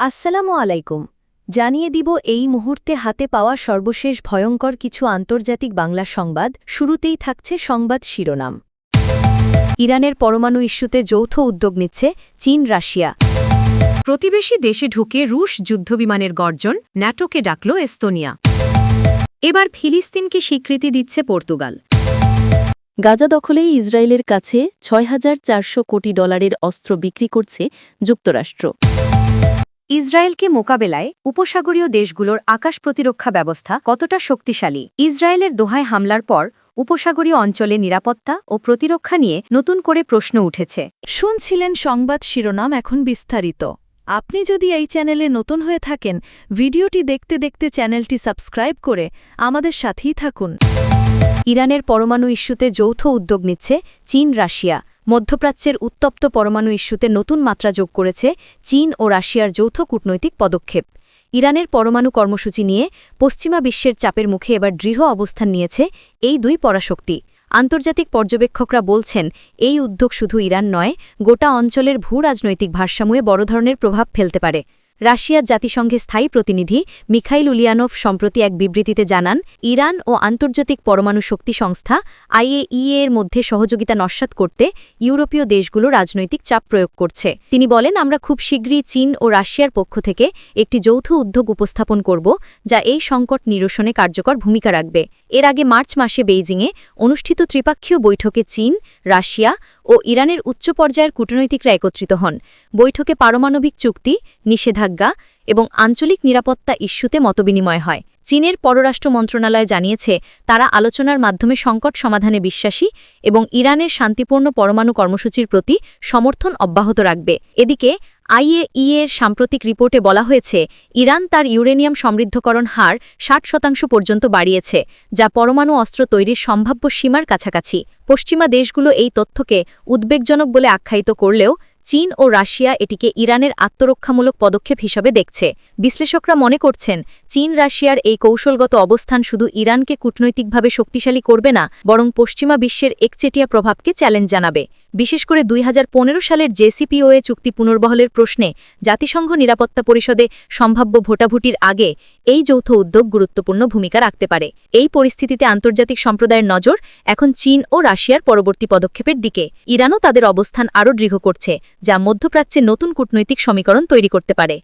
আসসালামু আলাইকুম। জানিয়ে দিব এই মুহূর্তে হাতে পাওয়া সর্বশেষ ভয়ঙ্কর কিছু আন্তর্জাতিক বাংলা সংবাদ, শুরুতেই থাকছে সংবাদ শিরোনাম। ইরানের পরমাণু ইস্যুতে যৌথ উদ্যোগ নিচ্ছে চীন, রাশিয়া। প্রতিবেশী দেশে ঢুকে রুশ যুদ্ধবিমানের গর্জন, ন্যাটোকে ডাকল এস্তোনিয়া। এবার ফিলিস্তিনকে স্বীকৃতি দিচ্ছে পর্তুগাল। গাজা দখলেই ইসরায়েলের কাছে ছয় হাজার চারশো কোটি ডলারের অস্ত্র বিক্রি করছে যুক্তরাষ্ট্র। ইসরায়েলকে মোকাবেলায় উপসাগরীয় দেশগুলোর আকাশ প্রতিরক্ষা ব্যবস্থা কতটা শক্তিশালী? ইসরায়েলের দোহায় হামলার পর উপসাগরীয় অঞ্চলে নিরাপত্তা ও প্রতিরক্ষা নিয়ে নতুন করে প্রশ্ন উঠেছে। শুনছিলেন সংবাদ শিরোনাম এখন বিস্তারিত। আপনি যদি এই চ্যানেলে নতুন হয়ে থাকেন ভিডিওটি দেখতে দেখতে চ্যানেলটি সাবস্ক্রাইব করে আমাদের সাথেই থাকুন। ইরানের পরমাণু ইস্যুতে যৌথ উদ্যোগ নিচ্ছে চীন রাশিয়া। মধ্যপ্রাচ্যের উত্তপ্ত পরমাণু ইস্যুতে নতুন মাত্রা যোগ করেছে চীন ও রাশিয়ার যৌথ কূটনৈতিক পদক্ষেপ। ইরানের পরমাণু কর্মসূচি নিয়ে পশ্চিমা বিশ্বের চাপের মুখে এবার দৃঢ় অবস্থান নিয়েছে এই দুই পরাশক্তি। আন্তর্জাতিক পর্যবেক্ষকরা বলছেন, এই উদ্যোগ শুধু ইরান নয়, গোটা অঞ্চলের ভূ রাজনৈতিক ভারসাম্যে বড় ধরনের প্রভাব ফেলতে পারে। রাশিয়ার জাতিসংঘে স্থায়ী প্রতিনিধি মিখাইল উলিয়ানোভ সম্প্রতি এক বিবৃতিতে জানান, ইরান ও আন্তর্জাতিক পরমাণু শক্তি সংস্থা আইএইএ এর মধ্যে সহযোগিতা নস্যাৎ করতে ইউরোপীয় দেশগুলো রাজনৈতিক চাপ প্রয়োগ করছে। তিনি বলেন, আমরা খুব শীঘ্রই চীন ও রাশিয়ার পক্ষ থেকে একটি যৌথ উদ্যোগ উপস্থাপন করব, যা এই সংকট নিরসনে কার্যকর ভূমিকা রাখবে। এর আগে মার্চ মাসে বেইজিংয়ে অনুষ্ঠিত ত্রিপাক্ষীয় বৈঠকে চীন, রাশিয়া ও ইরানের উচ্চ পর্যায়ের কূটনৈতিকরা একত্রিত হন। বৈঠকে পারমাণবিক চুক্তি, নিষেধাজ্ঞা এবং আঞ্চলিক নিরাপত্তা ইস্যুতে মতবিনিময় হয়। চীনের পররাষ্ট্র মন্ত্রণালয় জানিয়েছে, তারা আলোচনার মাধ্যমে সংকট সমাধানে বিশ্বাসী এবং ইরানের শান্তিপূর্ণ পরমাণু কর্মসূচির প্রতি সমর্থন অব্যাহত রাখবে। এদিকে আইএইএ এর সাম্প্রতিক রিপোর্টে বলা হয়েছে, ইরান তার ইউরেনিয়াম সমৃদ্ধকরণ হার ষাট শতাংশ পর্যন্ত বাড়িয়েছে, যা পরমাণু অস্ত্র তৈরির সম্ভাব্য সীমার কাছাকাছি। পশ্চিমা দেশগুলো এই তথ্যকে উদ্বেগজনক বলে আখ্যায়িত করলেও চীন ও রাশিয়া এটিকে ইরানের আত্মরক্ষামূলক পদক্ষেপ হিসেবে দেখছে। বিশ্লেষকরা মনে করছেন, চীন রাশিয়ার এই কৌশলগত অবস্থান শুধু ইরানকে কূটনৈতিকভাবে শক্তিশালী করবে না, বরং পশ্চিমা বিশ্বের একচেটিয়া প্রভাবকে চ্যালেঞ্জ জানাবে। বিশেষ করে দুই হাজার পনেরো সালের জেসিপিওএ চুক্তি পুনর্বহলের প্রশ্নে জাতিসংঘ নিরাপত্তা পরিষদে সম্ভাব্য ভোটাভুটির আগে এই যৌথ উদ্যোগ গুরুত্বপূর্ণ ভূমিকা রাখতে পারে। এই পরিস্থিতিতে আন্তর্জাতিক সম্প্রদায়ের নজর এখন চীন ও রাশিয়ার পরবর্তী পদক্ষেপের দিকে। ইরানও তাদের অবস্থান আরও দৃঢ় করছে, যা মধ্যপ্রাচ্যে নতুন কূটনৈতিক সমীকরণ তৈরি করতে পারে।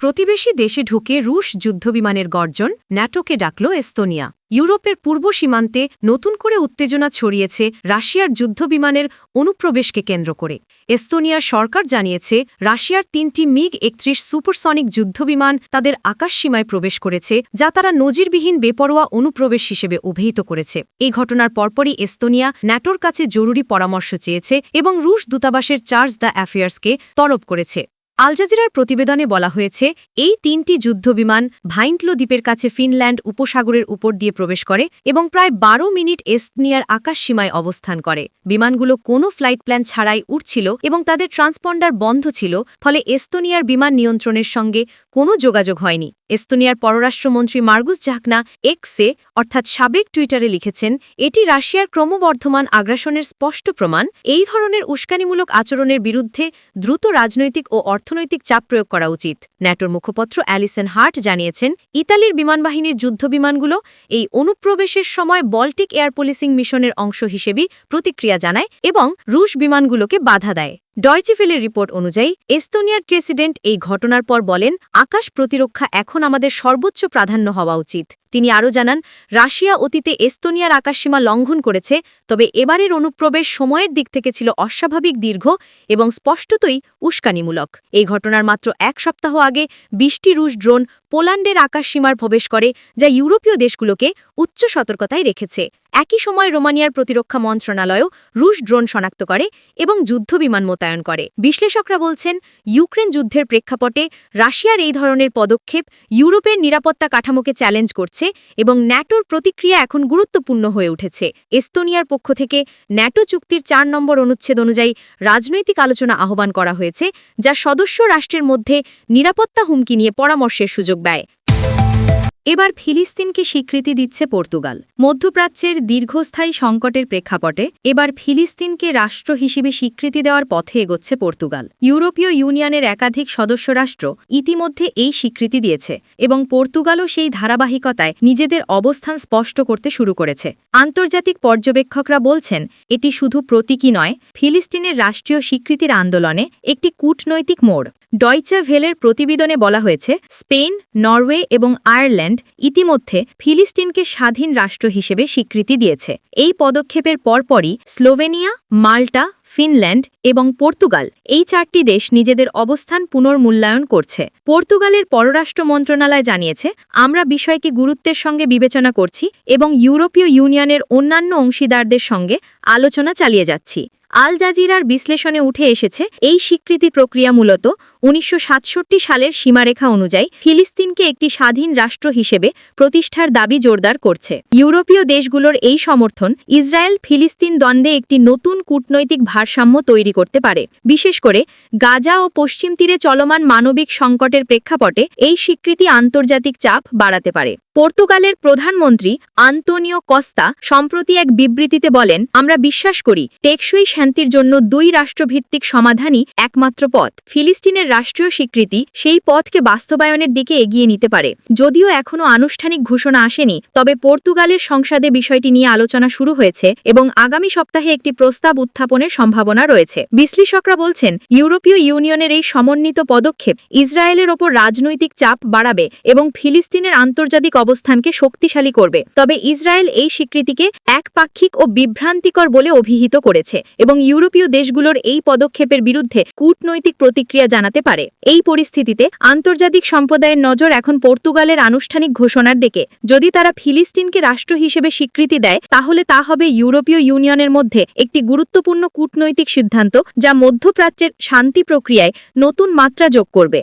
প্রতিবেশী দেশে ঢুকে রুশ যুদ্ধবিমানের গর্জন ন্যাটোকে ডাকল এস্তোনিয়া। ইউরোপের পূর্ব সীমান্তে নতুন করে উত্তেজনা ছড়িয়েছে রাশিয়ার যুদ্ধবিমানের অনুপ্রবেশকে কেন্দ্র করে। এস্তোনিয়ার সরকার জানিয়েছে, রাশিয়ার তিনটি মিগ একত্রিশ সুপারসনিক যুদ্ধবিমান তাদের আকাশসীমায় প্রবেশ করেছে, যা তারা নজিরবিহীন বেপরোয়া অনুপ্রবেশ হিসেবে অভিহিত করেছে। এই ঘটনার পরপরই এস্তোনিয়া ন্যাটোর কাছে জরুরি পরামর্শ চেয়েছে এবং রুশ দূতাবাসের চার্জ দ্য অ্যাফেয়ার্সকে তরব করেছে। আলজাজিরার প্রতিবেদনে বলা হয়েছে, এই তিনটি যুদ্ধবিমান ভাইন্টলো দ্বীপের কাছে ফিনল্যান্ড উপসাগরের উপর দিয়ে প্রবেশ করে এবং প্রায় বারো মিনিট এস্তনিয়ার আকাশসীমায় অবস্থান করে। বিমানগুলো কোনো ফ্লাইট প্ল্যান ছাড়াই উঠছিল এবং তাদের ট্রান্সপন্ডার বন্ধ ছিল, ফলে এস্তোনিয়ার বিমান নিয়ন্ত্রণের সঙ্গে কোনো যোগাযোগ হয়নি। এস্তোনিয়ার পররাষ্ট্রমন্ত্রী মার্গুস জাকনা এক্সে, অর্থাৎ সাবেক টুইটারে লিখেছেন, এটি রাশিয়ার ক্রমবর্ধমান আগ্রাসনের স্পষ্ট প্রমাণ। এই ধরনের উস্কানিমূলক আচরণের বিরুদ্ধে দ্রুত রাজনৈতিক ও অর্থনৈতিক চাপ প্রয়োগ করা উচিত। ন্যাটোর মুখপত্র অ্যালিসন হার্ট জানিয়েছেন, ইতালির বিমানবাহিনীর যুদ্ধবিমানগুলো এই অনুপ্রবেশের সময় বল্টিক এয়ার পুলিশিং মিশনের অংশ হিসেবেই প্রতিক্রিয়া জানায় এবং রুশ বিমানগুলোকে বাধা দেয়। ডয়চিফেলের রিপোর্ট অনুযায়ী, এস্তোনিয়ার প্রেসিডেন্ট এই ঘটনার পর বলেন, আকাশ প্রতিরক্ষা এখন আমাদের সর্বোচ্চ প্রাধান্য হওয়া উচিত। তিনি আরও জানান, রাশিয়া অতীতে এস্তোনিয়ার আকাশসীমা লঙ্ঘন করেছে, তবে এবারের অনুপ্রবেশ সময়ের দিক থেকে ছিল অস্বাভাবিক দীর্ঘ এবং স্পষ্টতই উস্কানিমূলক। এই ঘটনার মাত্র এক সপ্তাহ আগে বিশটি রুশ ড্রোন পোল্যান্ডের আকাশসীমার প্রবেশ করে, যা ইউরোপীয় দেশগুলোকে উচ্চ সতর্কতায় রেখেছে। একই সময় রোমানিয়ার প্রতিরক্ষা মন্ত্রণালয়ও রুশ ড্রোন শনাক্ত করে এবং যুদ্ধবিমান মোতায়েন করে। বিশ্লেষকরা বলছেন, ইউক্রেন যুদ্ধের প্রেক্ষাপটে রাশিয়ার এই ধরনের পদক্ষেপ ইউরোপের নিরাপত্তা কাঠামোকে চ্যালেঞ্জ করছে এবং ন্যাটোর প্রতিক্রিয়া এখন গুরুত্বপূর্ণ হয়ে উঠেছে। এস্তোনিয়ার পক্ষ থেকে ন্যাটো চুক্তির চার নম্বর অনুচ্ছেদ অনুযায়ী রাজনৈতিক আলোচনা আহ্বান করা হয়েছে, যা সদস্য রাষ্ট্রের মধ্যে নিরাপত্তা হুমকি নিয়ে পরামর্শের সুযোগ দেয়। এবার ফিলিস্তিনকে স্বীকৃতি দিচ্ছে পর্তুগাল। মধ্যপ্রাচ্যের দীর্ঘস্থায়ী সংকটের প্রেক্ষাপটে এবার ফিলিস্তিনকে রাষ্ট্র হিসেবে স্বীকৃতি দেওয়ার পথে এগোচ্ছে পর্তুগাল। ইউরোপীয় ইউনিয়নের একাধিক সদস্য রাষ্ট্র ইতিমধ্যে এই স্বীকৃতি দিয়েছে এবং পর্তুগালও সেই ধারাবাহিকতায় নিজেদের অবস্থান স্পষ্ট করতে শুরু করেছে। আন্তর্জাতিক পর্যবেক্ষকরা বলছেন, এটি শুধু প্রতীকী নয়, ফিলিস্তিনের রাষ্ট্রীয় স্বীকৃতির আন্দোলনে একটি কূটনৈতিক মোড়। ডয়চে ভেলের প্রতিবেদনে বলা হয়েছে, স্পেন, নরওয়ে এবং আয়ারল্যান্ড ইতিমধ্যে ফিলিস্তিনকে স্বাধীন রাষ্ট্র হিসেবে স্বীকৃতি দিয়েছে। এই পদক্ষেপের পরপরই স্লোভেনিয়া, মাল্টা, ফিনল্যান্ড এবং পর্তুগাল এই চারটি দেশ নিজেদের অবস্থান পুনর্মূল্যায়ন করছে। পর্তুগালের পররাষ্ট্র মন্ত্রণালয় জানিয়েছে, আমরা বিষয়কে গুরুত্বের সঙ্গে বিবেচনা করছি এবং ইউরোপীয় ইউনিয়নের অন্যান্য অংশীদারদের সঙ্গে আলোচনা চালিয়ে যাচ্ছি। আল জাজিরার বিশ্লেষণে উঠে এসেছে, এই স্বীকৃতি প্রক্রিয়া মূলত উনিশশো সাতষট্টি সালের সীমারেখা অনুযায়ী ফিলিস্তিনকে একটি স্বাধীন রাষ্ট্র হিসেবে প্রতিষ্ঠার দাবি জোরদার করছে। ইউরোপীয় দেশগুলোর এই সমর্থন ইসরায়েল ফিলিস্তিন দ্বন্দ্বে একটি নতুন কূটনৈতিক ভারসাম্য তৈরি করতে পারে। বিশেষ করে গাজা ও পশ্চিম তীরে চলমান মানবিক সংকটের প্রেক্ষাপটে এই স্বীকৃতি আন্তর্জাতিক চাপ বাড়াতে পারে। পর্তুগালের প্রধানমন্ত্রী আন্তোনিও কস্তা সম্প্রতি এক বিবৃতিতে বলেন, আমরা বিশ্বাস করি, টেকসই শান্তির জন্য দুই রাষ্ট্রভিত্তিক সমাধানই একমাত্র পথ। ফিলিস্তিনের রাষ্ট্রীয় স্বীকৃতি সেই পথকে বাস্তবায়নের দিকে এগিয়ে নিতে পারে। যদিও এখনও আনুষ্ঠানিক ঘোষণা আসেনি, তবে পর্তুগালের সংসদে বিষয়টি নিয়ে আলোচনা শুরু হয়েছে এবং আগামী সপ্তাহে একটি প্রস্তাব উত্থাপনের সম্ভাবনা রয়েছে। বিশ্লেষকরা বলছেন, ইউরোপীয় ইউনিয়নের এই সমন্বিত পদক্ষেপ ইসরায়েলের ওপর রাজনৈতিক চাপ বাড়াবে এবং ফিলিস্তিনের আন্তর্জাতিক অবস্থানকে শক্তিশালী করবে। তবে ইসরায়েল এই স্বীকৃতিকে একপাক্ষিক ও বিভ্রান্তিকর বলে অভিহিত করেছে এবং ইউরোপীয় দেশগুলোর এই পদক্ষেপের বিরুদ্ধে কূটনৈতিক প্রতিক্রিয়া জানাতে পারে। এই পরিস্থিতিতে আন্তর্জাতিক সম্প্রদায়ের নজর এখন পর্তুগালের আনুষ্ঠানিক ঘোষণার দিকে। যদি তারা ফিলিস্তিনকে রাষ্ট্র হিসেবে স্বীকৃতি দেয়, তাহলে তা হবে ইউরোপীয় ইউনিয়নের মধ্যে একটি গুরুত্বপূর্ণ কূটনৈতিক সিদ্ধান্ত যা মধ্যপ্রাচ্যের শান্তি প্রক্রিয়ায় নতুন মাত্রা যোগ করবে।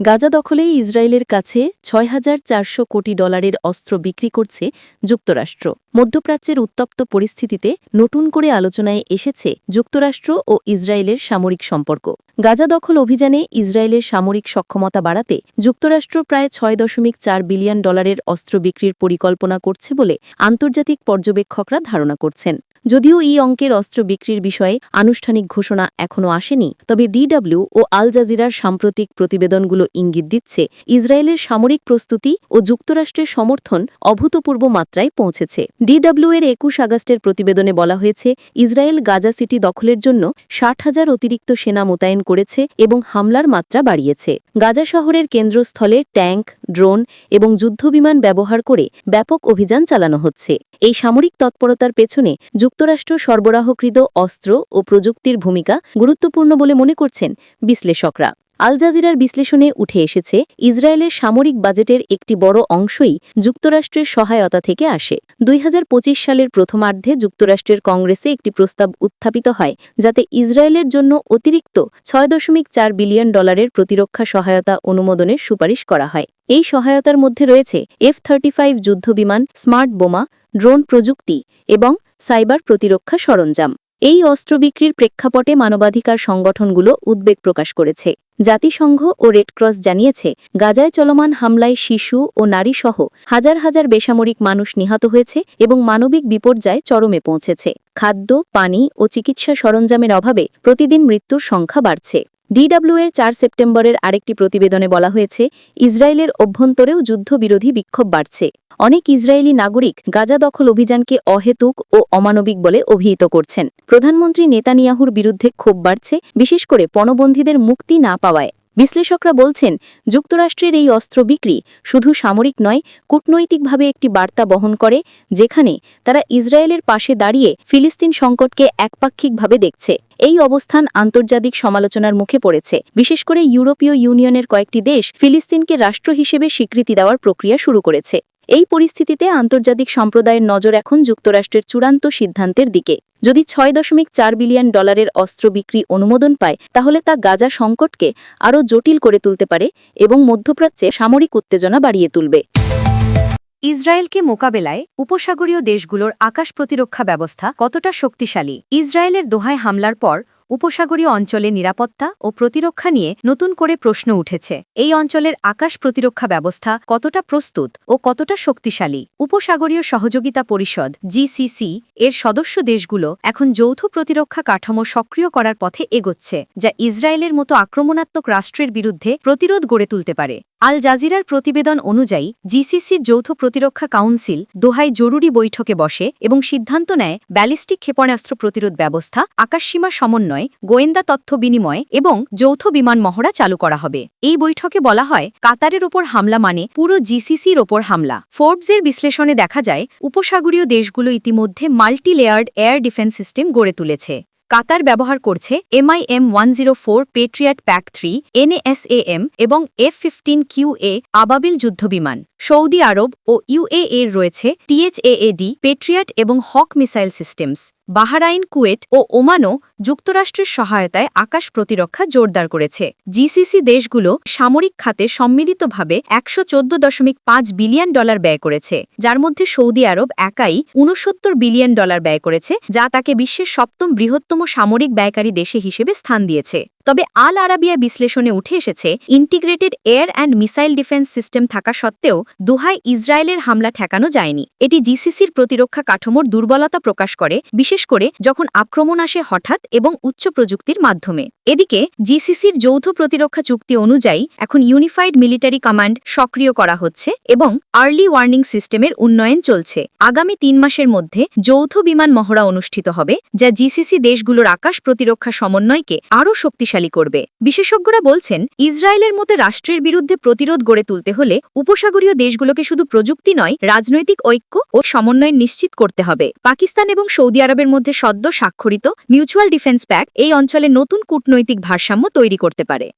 গাজা দখলে ইসরায়েলের কাছে ছয় হাজার চারশো কোটি ডলারের অস্ত্র বিক্রি করছে যুক্তরাষ্ট্র। মধ্যপ্রাচ্যের উত্তপ্ত পরিস্থিতিতে নতুন করে আলোচনায় এসেছে যুক্তরাষ্ট্র ও ইসরায়েলের সামরিক সম্পর্ক। গাজা দখল অভিযানে ইসরায়েলের সামরিক সক্ষমতা বাড়াতে যুক্তরাষ্ট্র প্রায় ছয় দশমিক চার বিলিয়ন ডলারের অস্ত্র বিক্রির পরিকল্পনা করছে বলে আন্তর্জাতিক পর্যবেক্ষকরা ধারণা করছেন। যদিও এই অঙ্কের অস্ত্র বিক্রির বিষয়ে আনুষ্ঠানিক ঘোষণা এখনও আসেনি, তবে ডিডব্লিউ ও আল জাজিরার সাম্প্রতিক প্রতিবেদনগুলো ইঙ্গিত দিচ্ছে, ইসরায়েলের সামরিক প্রস্তুতি ও যুক্তরাষ্ট্রের সমর্থন অভূতপূর্ব মাত্রায় পৌঁছেছে। ডিডব্লিউ এর একুশ আগস্টের প্রতিবেদনে বলা হয়েছে, ইসরায়েল গাজা সিটি দখলের জন্য ষাট হাজার অতিরিক্ত সেনা মোতায়েন করেছে এবং হামলার মাত্রা বাড়িয়েছে। গাজা শহরের কেন্দ্রস্থলে ট্যাঙ্ক, ড্রোন এবং যুদ্ধবিমান ব্যবহার করে ব্যাপক অভিযান চালানো হচ্ছে। এই সামরিক তৎপরতার পেছনে যুক্তরাষ্ট্র সরবরাহকৃত অস্ত্র ও প্রযুক্তির ভূমিকা গুরুত্বপূর্ণ বলে মনে করছেন বিশ্লেষকরা। আল জাজিরার বিশ্লেষণে উঠে এসেছে, ইসরায়েলের সামরিক বাজেটের একটি বড় অংশই যুক্তরাষ্ট্রের সহায়তা থেকে আসে। দুই হাজার পঁচিশ সালের প্রথমার্ধে যুক্তরাষ্ট্রের কংগ্রেসে একটি প্রস্তাব উত্থাপিত হয়, যাতে ইসরায়েলের জন্য অতিরিক্ত ছয় দশমিক চার বিলিয়ন ডলারের প্রতিরক্ষা সহায়তা অনুমোদনের সুপারিশ করা হয়। এই সহায়তার মধ্যে রয়েছে এফ থার্টি ফাইভ যুদ্ধবিমান, স্মার্ট বোমা, ড্রোন প্রযুক্তি এবং সাইবার প্রতিরক্ষা সরঞ্জাম। এই অস্ত্র বিক্রির প্রেক্ষাপটে মানবাধিকার সংগঠনগুলো উদ্বেগ প্রকাশ করেছে। জাতিসংঘ ও রেডক্রস জানিয়েছে, গাজায় চলমান হামলায় শিশু ও নারীসহ হাজার হাজার বেসামরিক মানুষ নিহত হয়েছে এবং মানবিক বিপর্যয় চরমে পৌঁছেছে। খাদ্য, পানি ও চিকিৎসা সরঞ্জামের অভাবে প্রতিদিন মৃত্যুর সংখ্যা বাড়ছে। ডিডব্লিউ এর চার সেপ্টেম্বরের আরেকটি প্রতিবেদনে বলা হয়েছে, ইসরায়েলের অভ্যন্তরেও যুদ্ধবিরোধী বিক্ষোভ বাড়ছে। অনেক ইসরায়েলি নাগরিক গাজা দখল অভিযানকে অহেতুক ও অমানবিক বলে অভিহিত করছেন। প্রধানমন্ত্রী নেতানিয়াহুর বিরুদ্ধে ক্ষোভ বাড়ছে, বিশেষ করে পণবন্দীদের মুক্তি না পাওয়ায়। বিশ্লেষকরা বলছেন, যুক্তরাষ্ট্রের এই অস্ত্র বিক্রি শুধু সামরিক নয়, কূটনৈতিকভাবে একটি বার্তা বহন করে, যেখানে তারা ইসরায়েলের পাশে দাঁড়িয়ে ফিলিস্তিন সংকটকে একপাক্ষিকভাবে দেখছে। এই অবস্থান আন্তর্জাতিক সমালোচনার মুখে পড়েছে। বিশেষ করে ইউরোপীয় ইউনিয়নের কয়েকটি দেশ ফিলিস্তিনকে রাষ্ট্র হিসেবে স্বীকৃতি দেওয়ার প্রক্রিয়া শুরু করেছে। এই পরিস্থিতিতে আন্তর্জাতিক সম্প্রদায়ের নজর এখন যুক্তরাষ্ট্রের চূড়ান্ত সিদ্ধান্তের দিকে। যদি ছয় দশমিক চার বিলিয়ন ডলারের অস্ত্র বিক্রি অনুমোদন পায়, তাহলে তা গাজা সংকটকে আরও জটিল করে তুলতে পারে এবং মধ্যপ্রাচ্যে সামরিক উত্তেজনা বাড়িয়ে তুলবে। ইসরায়েলকে মোকাবেলায় উপসাগরীয় দেশগুলোর আকাশ প্রতিরক্ষা ব্যবস্থা কতটা শক্তিশালী? ইসরায়েলের দোহায় হামলার পর উপসাগরীয় অঞ্চলে নিরাপত্তা ও প্রতিরক্ষা নিয়ে নতুন করে প্রশ্ন উঠেছে। এই অঞ্চলের আকাশ প্রতিরক্ষা ব্যবস্থা কতটা প্রস্তুত ও কতটা শক্তিশালী? উপসাগরীয় সহযোগিতা পরিষদ, জিসিসি, এর সদস্য দেশগুলো এখন যৌথ প্রতিরক্ষা কাঠামো সক্রিয় করার পথে এগোচ্ছে, যা ইসরায়েলের মতো আক্রমণাত্মক রাষ্ট্রের বিরুদ্ধে প্রতিরোধ গড়ে তুলতে পারে। আল জাজিরার প্রতিবেদন অনুযায়ী, জিসিসির যৌথ প্রতিরক্ষা কাউন্সিল দোহায় জরুরি বৈঠকে বসে এবং সিদ্ধান্ত নেয় ব্যালিস্টিক ক্ষেপণাস্ত্র প্রতিরোধ ব্যবস্থা, আকাশসীমা সমন্বয়, গোয়েন্দা তথ্য বিনিময় এবং যৌথ বিমান মহড়া চালু করা হবে। এই বৈঠকে বলা হয়, কাতারের ওপর হামলা মানে পুরো জিসিসির ওপর হামলা। ফোর্বসের বিশ্লেষণে দেখা যায়, উপসাগরীয় দেশগুলো ইতিমধ্যে multi layered air defence system গড়ে তুলেছে। কাতার ব্যবহার করছে MIM one zero four Patriot PAC three NSAM এবং এফ ফিফটিন কিউ এ আবাবিল যুদ্ধবিমান। সৌদি আরব ও ইউএ এর রয়েছে টিএচএএডি পেট্রিয়াট এবং Hawk missile systems. Bahrain Kuwait ও ওমানও যুক্তরাষ্ট্রের সহায়তায় আকাশ প্রতিরক্ষা জোরদার করেছে। জিসিসি দেশগুলো সামরিক খাতে সম্মিলিতভাবে একশো চোদ্দ দশমিক পাঁচ বিলিয়ন ডলার ব্যয় করেছে, যার মধ্যে সৌদি আরব একাই উনসত্তর বিলিয়ন ডলার ব্যয় করেছে, যা তাকে বিশ্বের সপ্তম বৃহত্তম সামরিক ব্যয়কারী দেশে হিসেবে স্থান দিয়েছে। তবে আল আরাবিয়া বিশ্লেষণে উঠে এসেছে, integrated air and missile defence system থাকা সত্ত্বেও দোহায় ইসরায়েলের হামলা ঠেকানো যায়নি। এটি জিসিসির প্রতিরক্ষা কাঠামোর দুর্বলতা প্রকাশ করে, বিশেষ করে যখন আক্রমণ আসে হঠাৎ এবং উচ্চ প্রযুক্তির মাধ্যমে। এদিকে, জিসিসির যৌথ প্রতিরক্ষা চুক্তি অনুযায়ী এখন ইউনিফাইড মিলিটারি কমান্ড সক্রিয় করা হচ্ছে এবং আর্লি ওয়ার্নিং সিস্টেমের উন্নয়ন চলছে। আগামী তিন মাসের মধ্যে যৌথ বিমান মহড়া অনুষ্ঠিত হবে, যা জিসিসি দেশগুলোর আকাশ প্রতিরক্ষা সমন্বয়কে আরও শক্তিশালী করবে। বিশেষজ্ঞরা বলছেন, ইসরায়েলের মতো রাষ্ট্রের বিরুদ্ধে প্রতিরোধ গড়ে তুলতে হলে উপসাগরীয় দেশগুলোকে শুধু প্রযুক্তি নয়, রাজনৈতিক ঐক্য ও সমন্বয় নিশ্চিত করতে হবে। পাকিস্তান এবং সৌদি আরবের মধ্যে সদ্য স্বাক্ষরিত মিউচুয়াল ডিফেন্স প্যাক এই অঞ্চলে নতুন কূটনৈতিক ভারসাম্য তৈরি করতে পারে।